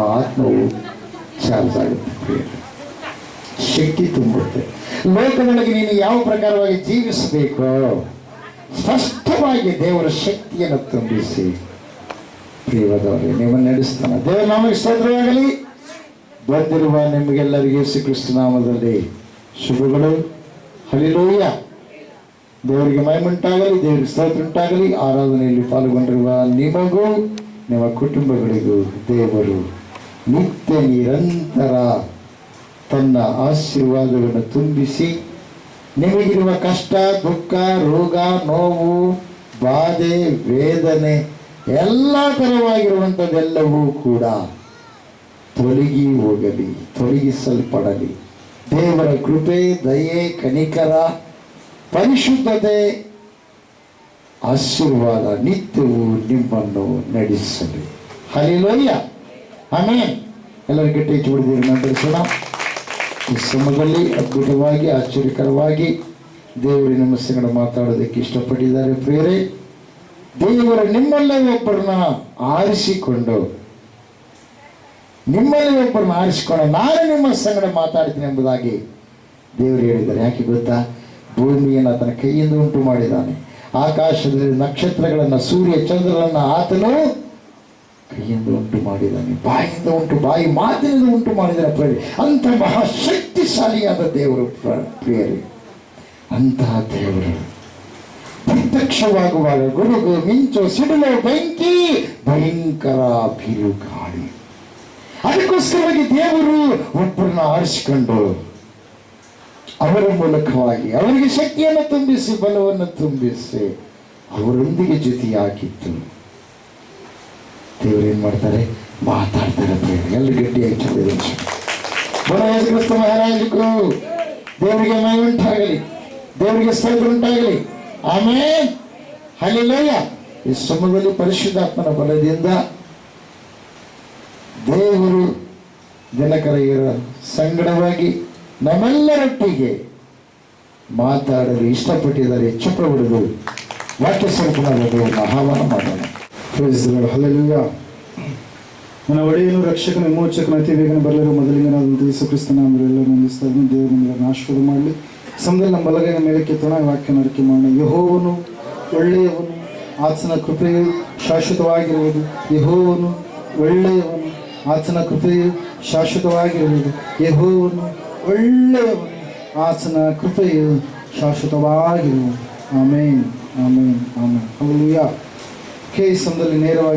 ಆತ್ಮವು ಚಾರ್ಜ್ ಆಗುತ್ತೆ ಶಕ್ತಿ ತುಂಬುತ್ತೆ. ಲೋಕದೊಳಗೆ ನೀನು ಯಾವ ಪ್ರಕಾರವಾಗಿ ಜೀವಿಸಬೇಕು, ಸ್ಪಷ್ಟವಾಗಿ ದೇವರ ಶಕ್ತಿಯನ್ನು ತುಂಬಿಸಿ. ದೇವದವರಿಗೆ ನೀವು ನಡೆಸ್ತಾನೆ. ದೇವರ ನಾಮಕ್ಕೆ ಸ್ತೋತ್ರವಾಗಲಿ. ಬಂದಿರುವ ನಿಮಗೆಲ್ಲರಿಗೂ ಶ್ರೀ ಕ್ರಿಸ್ತ ನಾಮದಲ್ಲಿ ಶುಭಗಳು. ಹಲಿಲೋಯ ದೇವರಿಗೆ ಮೈಮುಂಟಾಗಲಿ ದೇವರಿಗೆ ಸ್ತೋತ್ರ ಉಂಟಾಗಲಿ ಆರಾಧನೆಯಲ್ಲಿ ಪಾಲ್ಗೊಂಡಿರುವ ನಿಮಗೂ, ನಿಮ್ಮ ಕುಟುಂಬಗಳಿಗೂ ದೇವರು ನಿತ್ಯ ನಿರಂತರ ತನ್ನ ಆಶೀರ್ವಾದಗಳನ್ನು ತುಂಬಿಸಿ ನಿಮಗಿರುವ ಕಷ್ಟ, ದುಃಖ, ರೋಗ, ನೋವು, ಬಾಧೆ, ವೇದನೆ ಎಲ್ಲ ಥರವಾಗಿರುವಂಥದ್ದೆಲ್ಲವೂ ಕೂಡ ತೊಲಗಿ ಹೋಗಲಿ, ತೊಲಗಿಸಲ್ಪಡಲಿ. ದೇವರ ಕೃಪೆ, ದಯೆ, ಕನಿಕರ, ಪರಿಶುದ್ಧತೆ, ಆಶೀರ್ವಾದ ನಿತ್ಯವೂ ನಿಮ್ಮನ್ನು ನಡೆಸಲಿ. ಹಲಿಲೋಯ್ಯ ಆಮೇಲೆ ಎಲ್ಲರ ಗಟ್ಟಿ ಹೆಚ್ಚು ನಡೆಸೋಣ ಈ ಅದ್ಭುತವಾಗಿ, ಆಶ್ಚರ್ಯಕರವಾಗಿ ದೇವರು ನಿಮ್ಮ ಸಂಗಡ ಮಾತಾಡೋದಕ್ಕೆ ಇಷ್ಟಪಟ್ಟಿದ್ದಾರೆ ಪ್ರಿಯರೇ. ದೇವರ ನಿಮ್ಮಲ್ಲೇ ಒಬ್ಬರನ್ನ ಆರಿಸಿಕೊಂಡು, ನಿಮ್ಮಲ್ಲಿ ಒಬ್ಬರನ್ನ ಆರಿಸಿಕೊಂಡು ನಾನು ನಿಮ್ಮ ಸಂಗಡ ಮಾತಾಡ್ತೀನಿ ಎಂಬುದಾಗಿ ದೇವರು ಹೇಳಿದ್ದಾರೆ. ಯಾಕೆ ಗೊತ್ತಾ? ಭೂಮಿಯನ್ನು ಆತನ ಕೈಯಿಂದ ಉಂಟು ಮಾಡಿದ್ದಾನೆ ಆಕಾಶದಲ್ಲಿ ನಕ್ಷತ್ರಗಳನ್ನು, ಸೂರ್ಯ ಚಂದ್ರರನ್ನು ಆತನು ಕೈಯಿಂದ ಉಂಟು ಮಾಡಿದ್ದಾನೆ, ಬಾಯಿಂದ ಉಂಟು, ಬಾಯಿ ಮಾತಿನಿಂದ ಉಂಟು ಮಾಡಿದರೆ ಪ್ರೇರಿ ಅಂತ ಮಹಾಶಕ್ತಿಶಾಲಿಯಾದ ದೇವರು ಪ್ರ- ಪ್ರಿಯರೇ, ಅಂತಹ ದೇವರು. ಪ್ರತ್ಯಕ್ಷವಾಗುವಾಗ ಗುರುಗು ಮಿಂಚು ಸಿಡಿಲು ಬೆಂಕಿ, ಭಯಂಕರ ಬಿರುಗಾಳಿ ಅದಕ್ಕೋಸ್ಕರವಾಗಿ ದೇವರು ಒಬ್ಬರನ್ನ ಆರಿಸಿಕೊಂಡು ಅವರ ಮೂಲಕವಾಗಿ ಅವರಿಗೆ ಶಕ್ತಿಯನ್ನು ತುಂಬಿಸಿ, ಬಲವನ್ನು ತುಂಬಿಸಿ ಅವರೊಂದಿಗೆ ಜೊತೆಯಾಗಿತ್ತು ದೇವರು ಏನ್ ಮಾಡ್ತಾರೆ? ಮಾತಾಡ್ತಾರೆ ಎಲ್ಲಿ ಗಟ್ಟಿ ಹಾಕಿದ್ದೇವೆ ಬಡ ಕ್ರಿಸ್ತ ಮಹಾರಾಜಕ್ಕೂ ದೇವರಿಗೆ ಮೈ ಉಂಟಾಗಲಿ. ದೇವರಿಗೆ ಸೈಡ್ ಉಂಟಾಗಲಿ. ಆಮೇಲೆ ಹಲಿಲಯ ಈ ಸಮಯದಲ್ಲಿ ಪರಿಶುದ್ಧಾತ್ಮನ ಬಲದಿಂದ ದೇವರು ದಿನಕರೆಯರ ಸಂಗಡವಾಗಿ ನಮ್ಮೆಲ್ಲರೊಟ್ಟಿಗೆ ಮಾತಾಡಲು ಇಷ್ಟಪಟ್ಟಿದ್ದಾರೆ. ಚುಪ್ಪ ಹೊಡೆದು ವಾಕ್ಯ ಸಂಪೂರ್ಣ ಮಹಾವನ ಆಹ್ವಾನ ಮಾಡೋಣ. ನನ್ನ ಒಡೆಯನು ರಕ್ಷಕನ ವಿಮೋಚಕನ ಅತಿ ಬೇಗನೆ ಮೊದಲಿಗೆ ಯೇಸು ದೇಶ ಕ್ರಿಸ್ತನ ಎಲ್ಲರೂ ನಂದಿಸ್ತಾ ಇದ್ದೀನಿ. ದೇವರು ಆಶೀರ್ವಾದ ಮಾಡಲಿ. ಸಮಯದಲ್ಲಿ ನಮ್ಮ ಬಲಗೈನ ಮೇಲಕ್ಕೆ ತೊಣ ವಾಕ್ಯ ನಡಿಕೆ ಮಾಡಿ ಯಹೋವನು ಒಳ್ಳೆಯವನು, ಆತನ ಕೃಪೆಯು ಶಾಶ್ವತವಾಗಿರುವುದು. ಯಹೋವನು ಒಳ್ಳೆಯವನು, ಆತನ ಕೃಪೆಯು ಶಾಶ್ವತವಾಗಿರುವುದು. ಯಹೋವನು ಒಳ್ಳೆಯವನು, ಆತನ ಕೃಪೆಯು ಶಾಶ್ವತವಾಗಿರುವುದು. ಆಮೇನ್ ಆಮೇನ್ ಆಮೇನ್. ಹಲ್ಲುಯ್ಯ ಕೆ ಈ ಸಮಯದಲ್ಲಿ ನೇರವಾಗಿ